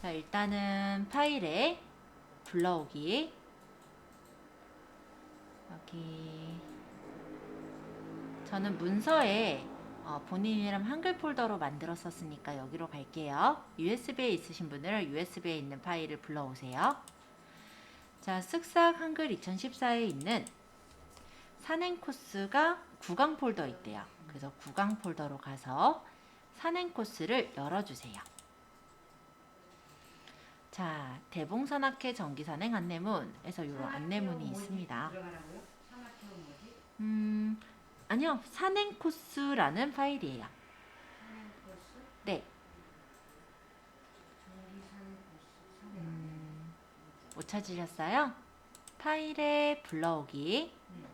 자, 일단은 파일에 불러오기 여기 저는 문서에 어, 본인 이름 한글 폴더로 만들었었으니까 여기로 갈게요. USB에 있으신 분들은 USB에 있는 파일을 불러오세요. 자, 쓱싹 한글 2014에 있는 산행 코스가 구강 폴더 있대요. 그래서 구강 폴더로 가서 산행 코스를 열어주세요. 자, 대봉산악회 정기산행 안내문에서 이 안내문이 있습니다. 음, 아니요. 산행 코스라는 파일이에요. 네. 음, 못 찾으셨어요? 파일에 불러오기. 네.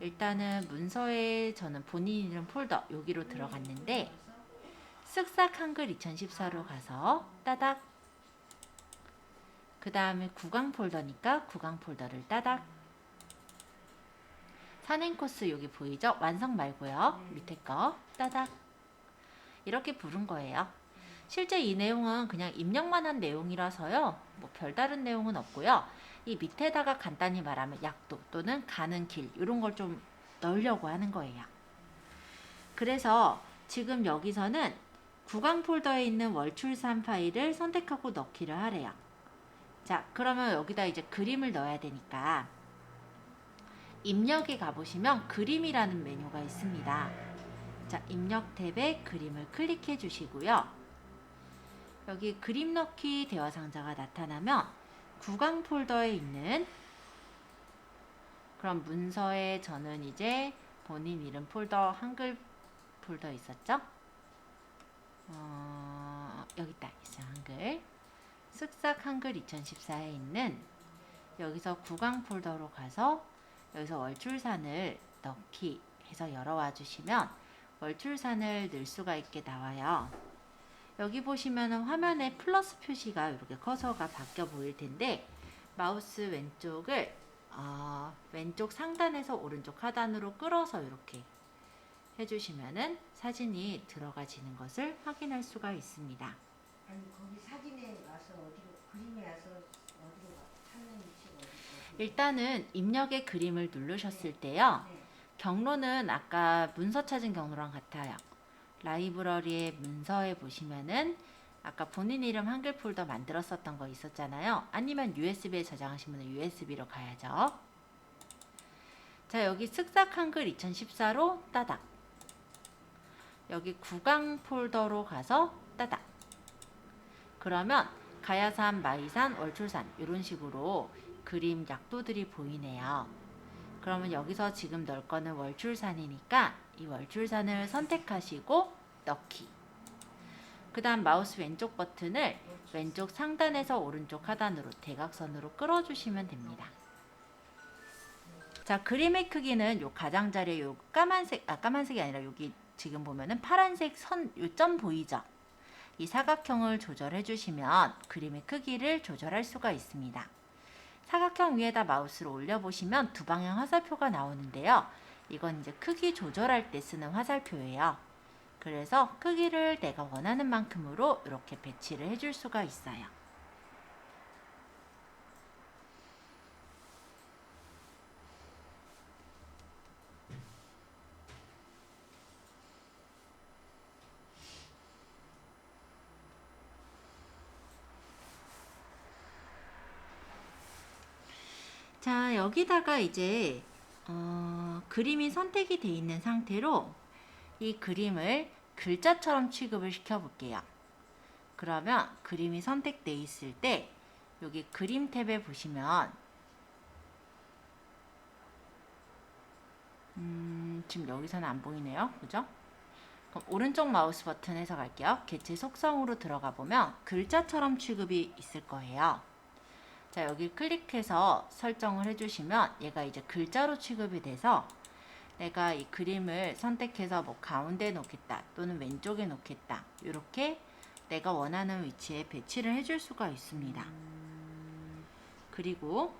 일단은 문서에 저는 본인 이름 폴더 여기로 들어갔는데 쓱싹 한글 2014로 가서 따닥 그 다음에 구강 폴더니까 구강 폴더를 따닥 산행 코스 여기 보이죠? 완성 말고요 네. 밑에 거 따닥 이렇게 부른 거예요 실제 이 내용은 그냥 입력만 한 내용이라서요 뭐 별다른 내용은 없고요 이 밑에다가 간단히 말하면 약도 또는 가는 길 이런 걸 좀 넣으려고 하는 거예요 그래서 지금 여기서는 구강 폴더에 있는 월출산 파일을 선택하고 넣기를 하래요. 자, 그러면 여기다 이제 그림을 넣어야 되니까 입력에 가보시면 그림이라는 메뉴가 있습니다. 자, 입력 탭에 그림을 클릭해 주시고요. 여기 그림 넣기 대화 상자가 나타나면 구강 폴더에 있는 그럼 문서에 저는 이제 본인 이름 폴더 한글 폴더 있었죠? 어, 여기 있다. 있어 한글. 쓱싹 한글 2014에 있는 여기서 구강 폴더로 가서 여기서 월출산을 넣기 해서 열어와 주시면 월출산을 넣을 수가 있게 나와요. 여기 보시면은 화면에 플러스 표시가 이렇게 커서가 바뀌어 보일 텐데 마우스 왼쪽을 어, 왼쪽 상단에서 오른쪽 하단으로 끌어서 이렇게 해주시면은 사진이 들어가지는 것을 확인할 수가 있습니다. 아니 거기 사진에 와서 어디로 그림에 와서 어디로 가? 찾는 위치가 어디? 일단은 입력의 그림을 누르셨을 때요. 네. 경로는 아까 문서 찾은 경로랑 같아요. 라이브러리의 문서에 보시면은 아까 본인 이름 한글 폴더 만들었었던 거 있었잖아요. 아니면 USB에 저장하시면 USB로 가야죠. 자, 여기 쓱싹 한글 2014로 따닥. 여기 구강 폴더로 가서 따닥. 그러면 가야산, 마이산, 월출산 이런 식으로 그림 약도들이 보이네요. 그러면 여기서 지금 넣을 거는 월출산이니까 이 월출산을 선택하시고 넣기. 그 다음 마우스 왼쪽 버튼을 왼쪽 상단에서 오른쪽 하단으로 대각선으로 끌어주시면 됩니다. 자, 그림의 크기는 요 가장자리 요 까만색, 아, 까만색이 아니라 여기 지금 보면은 파란색 선, 요 점 보이죠? 이 사각형을 조절해 주시면 그림의 크기를 조절할 수가 있습니다. 사각형 위에다 마우스를 올려보시면 두 방향 화살표가 나오는데요. 이건 이제 크기 조절할 때 쓰는 화살표예요. 그래서 크기를 내가 원하는 만큼으로 이렇게 배치를 해줄 수가 있어요. 자, 여기다가 이제 어, 그림이 선택이 돼 있는 상태로 이 그림을 글자처럼 취급을 시켜 볼게요. 그러면 그림이 선택돼 있을 때 여기 그림 탭에 보시면 음, 지금 여기서는 안 보이네요. 그죠? 그럼 오른쪽 마우스 버튼에서 갈게요. 개체 속성으로 들어가 보면 글자처럼 취급이 있을 거예요. 자, 여기 클릭해서 설정을 해주시면 얘가 이제 글자로 취급이 돼서 내가 이 그림을 선택해서 뭐 가운데 놓겠다 또는 왼쪽에 놓겠다 이렇게 내가 원하는 위치에 배치를 해줄 수가 있습니다. 그리고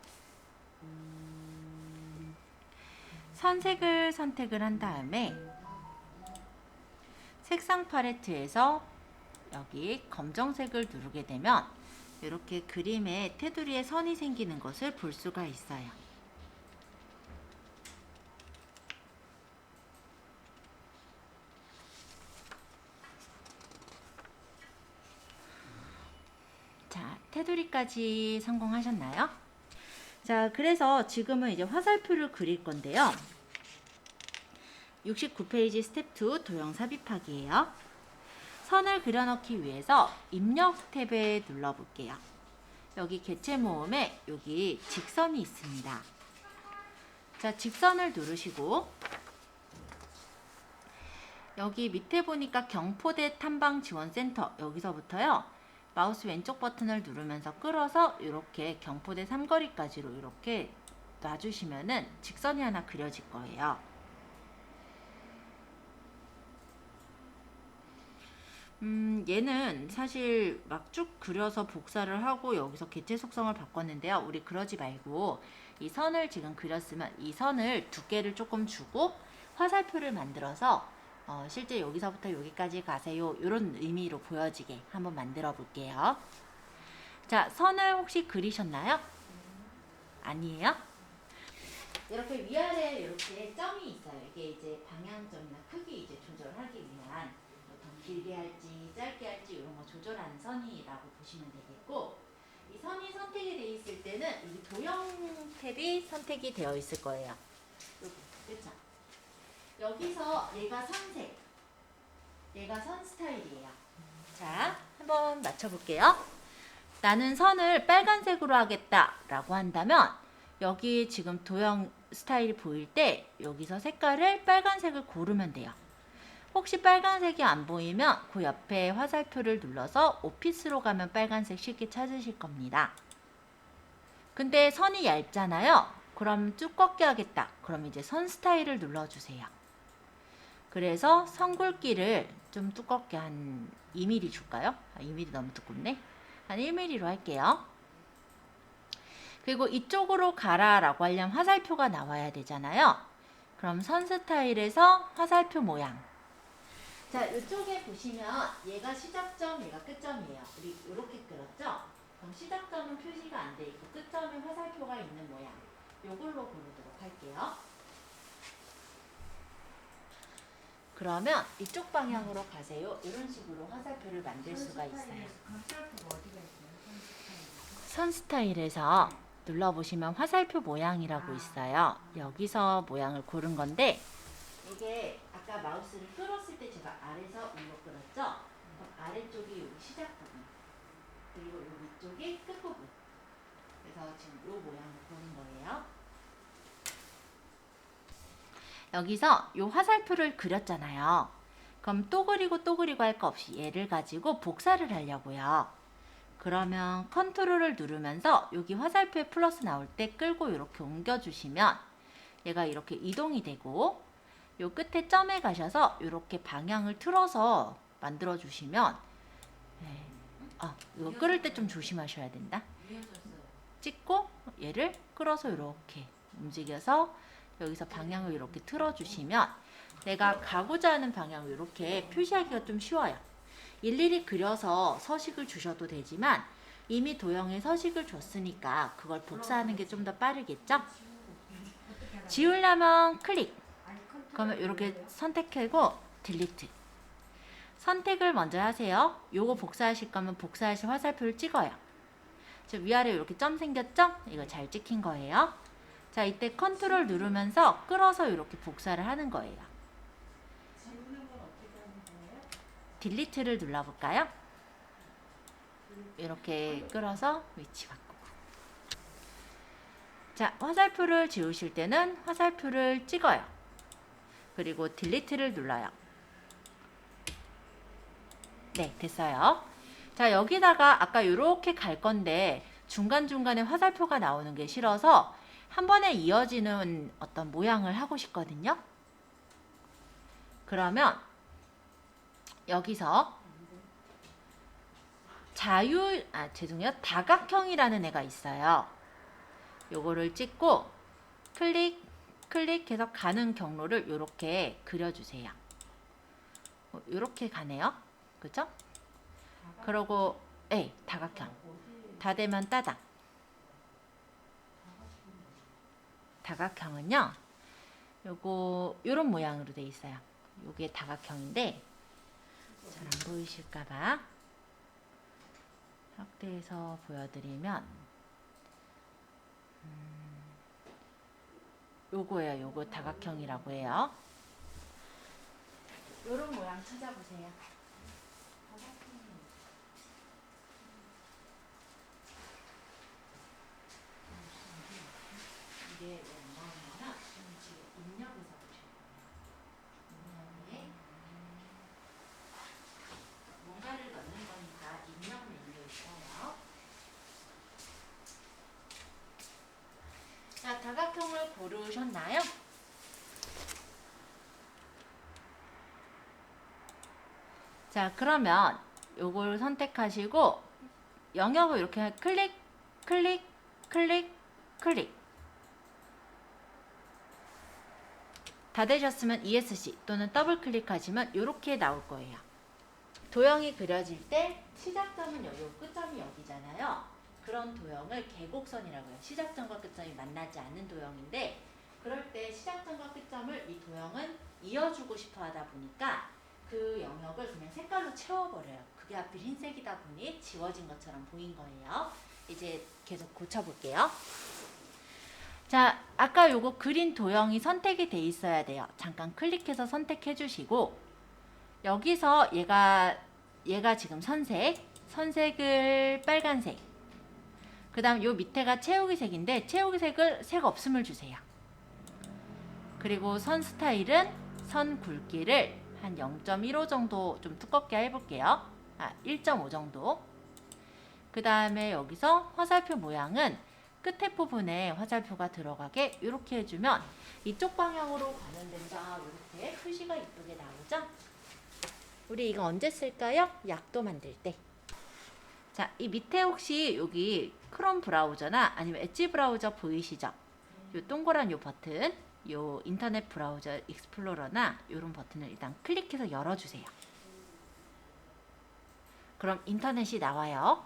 선색을 선택을 한 다음에 색상 팔레트에서 여기 검정색을 누르게 되면 이렇게 그림에 테두리에 선이 생기는 것을 볼 수가 있어요. 자, 테두리까지 성공하셨나요? 자, 그래서 지금은 이제 화살표를 그릴 건데요. 69페이지 스텝 2 도형 삽입하기예요. 선을 그려넣기 위해서 입력 탭에 눌러볼게요. 여기 개체 모음에 여기 직선이 있습니다. 자, 직선을 누르시고 여기 밑에 보니까 경포대 탐방 지원센터 여기서부터요. 마우스 왼쪽 버튼을 누르면서 끌어서 이렇게 경포대 삼거리까지로 이렇게 놔주시면은 직선이 하나 그려질 거예요. 음, 얘는 사실 막 쭉 그려서 복사를 하고 여기서 개체 속성을 바꿨는데요. 우리 그러지 말고 이 선을 지금 그렸으면 이 선을 두께를 조금 주고 화살표를 만들어서 어, 실제 여기서부터 여기까지 가세요. 이런 의미로 보여지게 한번 만들어 볼게요. 자, 선을 혹시 그리셨나요? 아니에요? 이렇게 위아래 이렇게 점이 있어요. 이게 이제 방향점이나 크기 이제 조절하기 위한 길게 할지 짧게 할지 이런 거 조절하는 선이라고 보시면 되겠고 이 선이 선택이 돼 있을 때는 이 도형 탭이 선택이 되어 있을 거예요. 여기 그렇죠? 여기서 얘가 선색, 얘가 선 스타일이에요. 자, 한번 맞춰볼게요. 나는 선을 빨간색으로 하겠다라고 한다면 여기 지금 도형 스타일이 보일 때 여기서 색깔을 빨간색을 고르면 돼요. 혹시 빨간색이 안 보이면 그 옆에 화살표를 눌러서 오피스로 가면 빨간색 쉽게 찾으실 겁니다. 근데 선이 얇잖아요. 그럼 두껍게 하겠다. 그럼 이제 선 스타일을 눌러주세요. 그래서 선 굵기를 좀 두껍게 한 2mm 줄까요? 아, 2mm 너무 두껍네. 한 1mm로 할게요. 그리고 이쪽으로 가라 라고 하려면 화살표가 나와야 되잖아요. 그럼 선 스타일에서 화살표 모양. 자, 이쪽에 보시면 얘가 시작점, 얘가 끝점이에요. 우리 이렇게 그렸죠? 그럼 시작점은 표시가 안 돼 있고 끝점에 화살표가 있는 모양. 요걸로 고르도록 할게요. 그러면 이쪽 방향으로 가세요. 이런 식으로 화살표를 만들 수가 있어요? 선 스타일에서 눌러보시면 화살표 모양이라고 아. 있어요. 여기서 모양을 고른 건데 이게 아까 마우스를 끌었을 때 제가 아래서 위로 끌었죠? 그럼 아래쪽이 여기 시작 부분 그리고 여기 위쪽이 끝 부분 그래서 지금 이 모양을 고른 거예요. 여기서 이 화살표를 그렸잖아요. 그럼 또 그리고 또 그리고 할 거 없이 얘를 가지고 복사를 하려고요. 그러면 컨트롤을 누르면서 여기 화살표에 플러스 나올 때 끌고 이렇게 옮겨주시면 얘가 이렇게 이동이 되고 요 끝에 점에 가셔서 이렇게 방향을 틀어서 만들어 주시면 네. 아 이거 끌을 때 좀 조심하셔야 된다. 찍고 얘를 끌어서 이렇게 움직여서 여기서 방향을 이렇게 틀어 주시면 내가 가고자 하는 방향을 이렇게 표시하기가 좀 쉬워요. 일일이 그려서 서식을 주셔도 되지만 이미 도형에 서식을 줬으니까 그걸 복사하는 게 좀 더 빠르겠죠? 지우려면 클릭. 그러면 이렇게 선택하고 딜리트. 선택을 먼저 하세요. 요거 복사하실 거면 복사하실 화살표를 찍어요. 저 위아래 이렇게 점 생겼죠? 이거 잘 찍힌 거예요. 자, 이때 컨트롤 누르면서 끌어서 이렇게 복사를 하는 거예요. 딜리트를 눌러볼까요? 이렇게 끌어서 위치 바꾸고. 자, 화살표를 지우실 때는 화살표를 찍어요. 그리고 딜리트를 눌러요. 네, 됐어요. 자, 여기다가 아까 이렇게 갈 건데 중간중간에 화살표가 나오는 게 싫어서 한 번에 이어지는 어떤 모양을 하고 싶거든요. 그러면 여기서 자유 아 죄송해요 다각형이라는 애가 있어요. 요거를 찍고 클릭 클릭해서 가는 경로를 이렇게 그려주세요. 이렇게 가네요. 그죠? 그러고 예, 다각형. 다 되면 따당. 다각형은요. 요거 요런 모양으로 돼 있어요. 요게 다각형인데 잘 안 보이실까 봐 확대해서 보여드리면 요거예요. 요거 다각형이라고 해요. 요런 모양 찾아보세요. 이게 왜 나오냐면 지금 입력에서 보실 거예요. 입력에 뭔가를 넣는 거니까 입력 메뉴에 있어요. 자, 다각형을 고르셨나요? 자, 그러면 요걸 선택하시고 영역을 이렇게 클릭, 클릭, 클릭, 클릭. 다 되셨으면 ESC 또는 더블 클릭하시면 이렇게 나올 거예요. 도형이 그려질 때 시작점은 여기고 끝점이 여기잖아요. 그런 도형을 계곡선이라고 해요. 시작점과 끝점이 만나지 않는 도형인데 그럴 때 시작점과 끝점을 이 도형은 이어주고 싶어 하다 보니까 그 영역을 그냥 색깔로 채워버려요. 그게 하필 흰색이다 보니 지워진 것처럼 보인 거예요. 이제 계속 고쳐볼게요. 자, 아까 요거 그린 도형이 선택이 돼 있어야 돼요. 잠깐 클릭해서 선택해 주시고 여기서 얘가 얘가 지금 선색, 선색을 빨간색. 그다음 요 밑에가 채우기 색인데 채우기 색을 색 없음을 주세요. 그리고 선 스타일은 선 굵기를 한 0.15 정도 좀 두껍게 해볼게요. 아, 1.5 정도. 그 다음에 여기서 화살표 모양은 끝에 부분에 화살표가 들어가게 이렇게 해주면 이쪽 방향으로 가는 데가 이렇게 표시가 이쁘게 나오죠? 우리 이거 언제 쓸까요? 약도 만들 때. 자, 이 밑에 혹시 여기 크롬 브라우저나 아니면 엣지 브라우저 보이시죠? 요 동그란 요 버튼, 요 인터넷 브라우저 익스플로러나 요런 버튼을 일단 클릭해서 열어주세요. 그럼 인터넷이 나와요.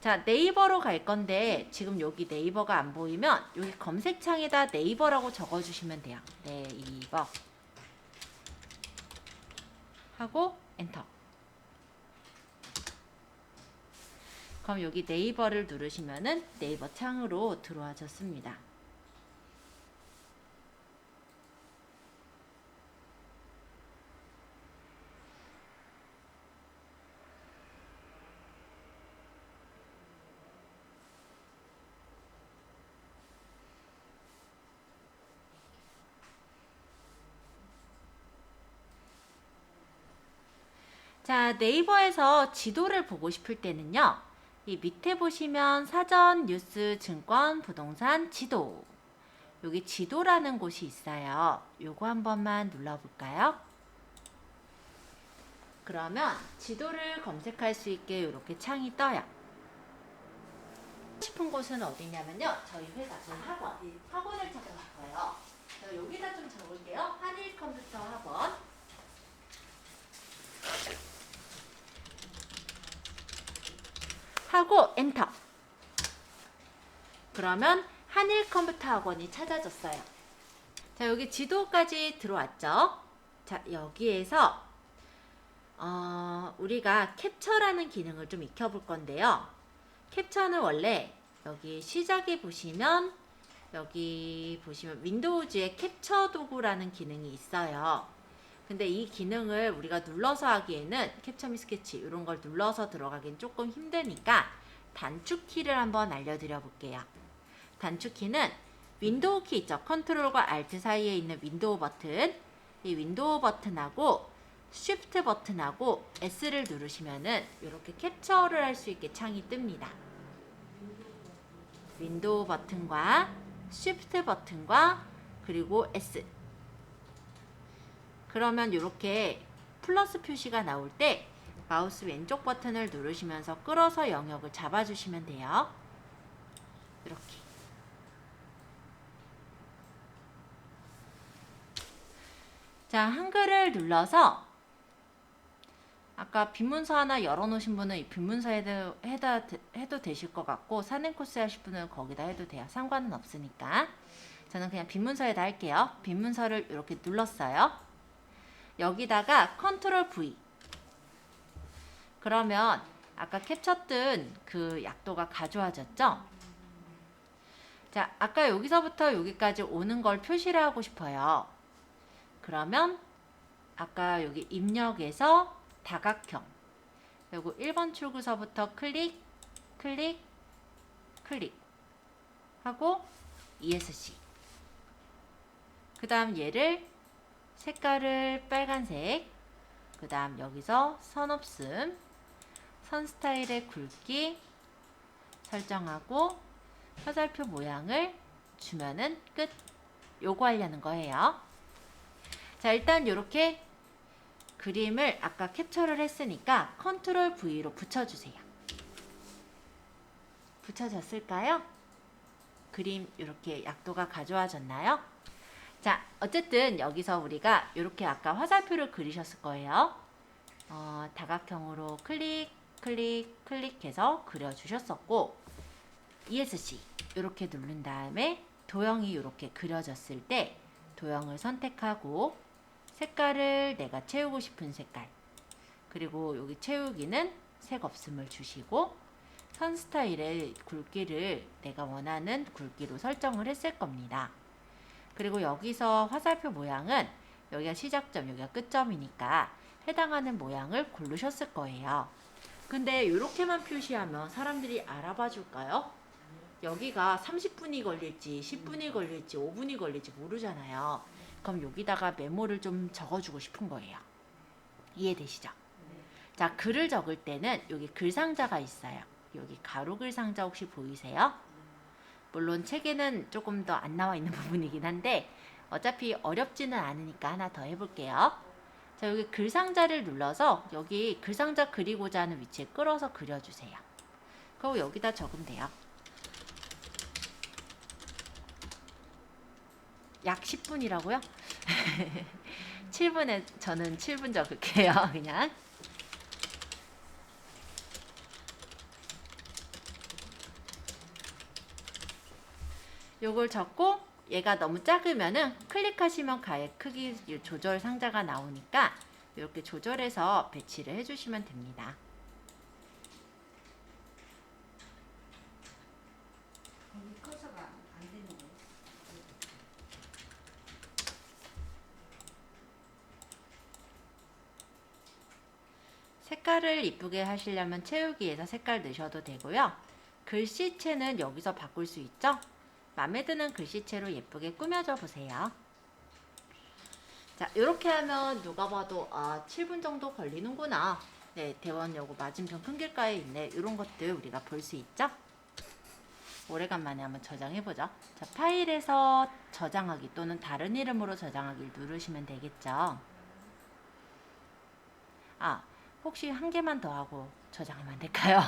자, 네이버로 갈 건데 지금 여기 네이버가 안 보이면 여기 검색창에다 네이버라고 적어주시면 돼요. 네이버 하고 엔터. 그럼 여기 네이버를 누르시면은 네이버 창으로 들어와졌습니다. 자, 네이버에서 지도를 보고 싶을 때는요. 이 밑에 보시면 사전, 뉴스, 증권, 부동산, 지도. 여기 지도라는 곳이 있어요. 요거 한 번만 눌러볼까요? 그러면 지도를 검색할 수 있게 이렇게 창이 떠요. 싶은 곳은 어디냐면요. 저희 회사, 저희 학원. 이 학원을 거예요. 자, 여기다 좀 적을게요. 한일 컴퓨터 학원. 하고 엔터. 그러면 한일 컴퓨터 학원이 찾아졌어요. 자, 여기 지도까지 들어왔죠? 자, 여기에서 어, 우리가 캡처라는 기능을 좀 익혀볼 건데요. 캡처는 원래 여기 시작에 보시면 여기 보시면 윈도우즈에 캡처 도구라는 기능이 있어요. 근데 이 기능을 우리가 눌러서 하기에는 캡처 미 스케치 이런 걸 눌러서 들어가긴 조금 힘드니까 단축 키를 한번 알려드려 볼게요. 단축 키는 윈도우 키 있죠. 컨트롤과 알트 사이에 있는 윈도우 버튼. 이 윈도우 버튼하고 쉬프트 버튼하고 S를 누르시면은 이렇게 캡처를 할 수 있게 창이 뜹니다. 윈도우 버튼과 쉬프트 버튼과 그리고 S 그러면 이렇게 플러스 표시가 나올 때 마우스 왼쪽 버튼을 누르시면서 끌어서 영역을 잡아주시면 돼요. 이렇게. 자, 한글을 눌러서 아까 빈문서 하나 열어놓으신 분은 이 빈문서 해도, 해다, 해도 되실 것 같고 산행 코스 하실 분은 거기다 해도 돼요. 상관은 없으니까. 저는 그냥 빈문서에다 할게요. 빈문서를 이렇게 눌렀어요. 여기다가 컨트롤 V. 그러면 아까 캡쳤던 그 약도가 가져와졌죠? 자, 아까 여기서부터 여기까지 오는 걸 표시를 하고 싶어요. 그러면 아까 여기 입력에서 다각형 그리고 1번 출구서부터 클릭, 클릭, 클릭 하고 ESC 그 다음 얘를 색깔을 빨간색 그 다음 여기서 선 없음 선 스타일의 굵기 설정하고 화살표 모양을 주면은 끝 요거 하려는 거예요 자 일단 이렇게 그림을 아까 캡처를 했으니까 컨트롤 V로 붙여주세요. 붙여졌을까요? 그림 이렇게 약도가 가져와졌나요? 자, 어쨌든 여기서 우리가 이렇게 아까 화살표를 그리셨을 거예요. 어, 다각형으로 클릭, 클릭, 클릭해서 그려주셨었고 ESC 이렇게 누른 다음에 도형이 이렇게 그려졌을 때 도형을 선택하고 색깔을 내가 채우고 싶은 색깔 그리고 여기 채우기는 색 없음을 주시고 선 스타일의 굵기를 내가 원하는 굵기로 설정을 했을 겁니다. 그리고 여기서 화살표 모양은 여기가 시작점, 여기가 끝점이니까 해당하는 모양을 고르셨을 거예요. 근데 이렇게만 표시하면 사람들이 알아봐 줄까요? 여기가 30분이 걸릴지 10분이 걸릴지 5분이 걸릴지 모르잖아요. 그럼 여기다가 메모를 좀 적어주고 싶은 거예요. 이해되시죠? 자, 글을 적을 때는 여기 글 상자가 있어요. 여기 가로 글 상자 혹시 보이세요? 물론 책에는 조금 더 안 나와 있는 부분이긴 한데 어차피 어렵지는 않으니까 하나 더 해볼게요. 자, 여기 글 상자를 눌러서 여기 글 상자 그리고자 하는 위치에 끌어서 그려주세요. 그리고 여기다 적으면 돼요. 약 10분이라고요? 7분에 저는 7분 적을게요. 그냥. 요걸 적고 얘가 너무 작으면은 클릭하시면 가의 크기 조절 상자가 나오니까 이렇게 조절해서 배치를 해주시면 됩니다. 색깔을 이쁘게 하시려면 채우기에서 색깔 넣으셔도 되고요. 글씨체는 여기서 바꿀 수 있죠? 마음에 드는 글씨체로 예쁘게 꾸며줘 보세요. 자, 이렇게 하면 누가 봐도 아, 7분 정도 걸리는구나. 네, 대원여고 맞은편 큰 길가에 있네. 이런 것들 우리가 볼 수 있죠? 오래간만에 한번 저장해보죠. 자, 파일에서 저장하기 또는 다른 이름으로 저장하기를 누르시면 되겠죠. 아, 혹시 한 개만 더 하고 저장하면 안 될까요?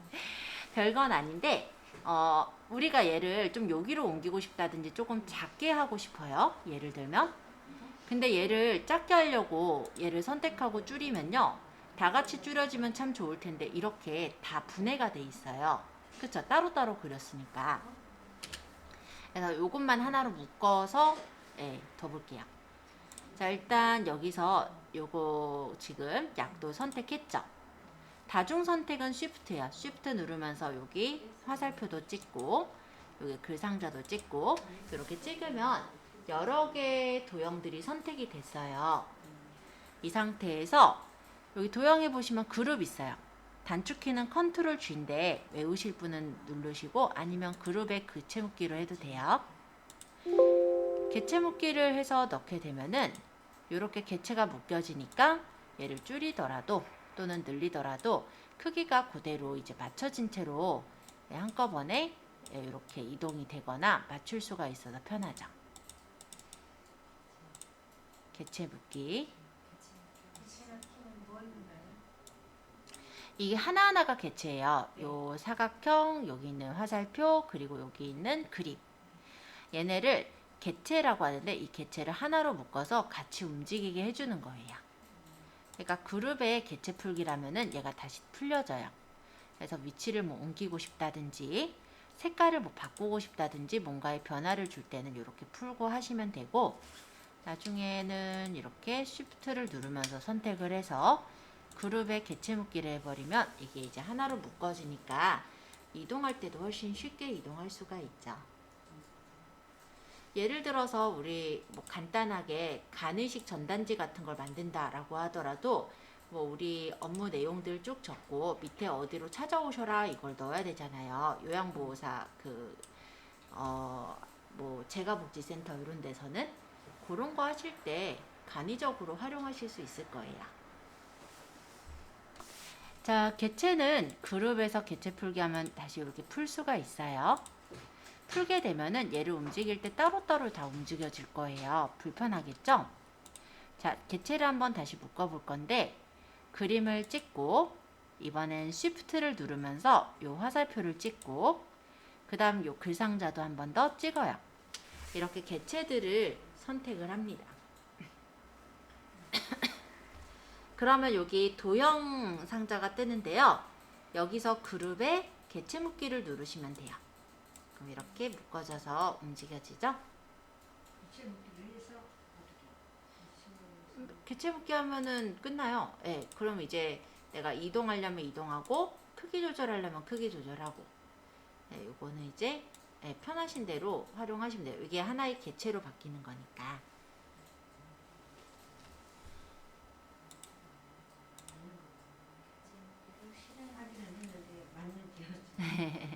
별건 아닌데, 어, 우리가 얘를 좀 여기로 옮기고 싶다든지 조금 작게 하고 싶어요. 예를 들면. 근데 얘를 작게 하려고 얘를 선택하고 줄이면요. 다 같이 줄여지면 참 좋을 텐데, 이렇게 다 분해가 돼 있어요. 그쵸? 따로따로 그렸으니까. 그래서 요것만 하나로 묶어서, 예, 더 볼게요. 자, 일단 여기서 요거 지금 약도 선택했죠? 다중 선택은 Shift야. Shift 누르면서 여기 화살표도 찍고 여기 글 상자도 찍고 이렇게 찍으면 여러 개의 도형들이 선택이 됐어요. 이 상태에서 여기 도형에 보시면 그룹 있어요. 단축키는 컨트롤 G인데 외우실 분은 누르시고 아니면 그룹의 교체 묶기로 해도 돼요. 개체 묶기를 해서 넣게 되면은 이렇게 개체가 묶여지니까 얘를 줄이더라도 또는 늘리더라도 크기가 그대로 이제 맞춰진 채로 한꺼번에 이렇게 이동이 되거나 맞출 수가 있어서 편하죠. 개체 묶기. 이게 하나하나가 개체예요. 요 사각형, 여기 있는 화살표, 그리고 여기 있는 그립. 얘네를 개체라고 하는데 이 개체를 하나로 묶어서 같이 움직이게 해주는 거예요. 그러니까 그룹의 개체 풀기라면은 얘가 다시 풀려져요. 그래서 위치를 뭐 옮기고 싶다든지 색깔을 뭐 바꾸고 싶다든지 뭔가의 변화를 줄 때는 이렇게 풀고 하시면 되고 나중에는 이렇게 Shift를 누르면서 선택을 해서 그룹의 개체 묶기를 해버리면 이게 이제 하나로 묶어지니까 이동할 때도 훨씬 쉽게 이동할 수가 있죠. 예를 들어서 우리 뭐 간단하게 간의식 전단지 같은 걸 만든다라고 하더라도 뭐 우리 업무 내용들 쭉 적고 밑에 어디로 찾아오셔라 이걸 넣어야 되잖아요. 요양보호사 그 어 뭐 재가복지센터 이런 데서는 그런 거 하실 때 간이적으로 활용하실 수 있을 거예요. 자, 개체는 그룹에서 개체 풀기 하면 다시 이렇게 풀 수가 있어요. 풀게 되면은 얘를 움직일 때 따로따로 다 움직여질 거예요. 불편하겠죠? 자, 개체를 한번 다시 묶어 볼 건데 그림을 찍고 이번엔 Shift를 누르면서 요 화살표를 찍고 그 다음 요 글상자도 한 번 더 찍어요. 이렇게 개체들을 선택을 합니다. 그러면 여기 도형 상자가 뜨는데요. 여기서 그룹에 개체 묶기를 누르시면 돼요. 지금 이렇게 묶어져서 움직여지죠? 개체 묶기 하면은 끝나요. 예, 네, 그럼 이제 내가 이동하려면 이동하고 크기 조절하려면 크기 조절하고 네, 요거는 이제 네, 편하신 대로 활용하시면 돼요. 이게 하나의 개체로 바뀌는 거니까.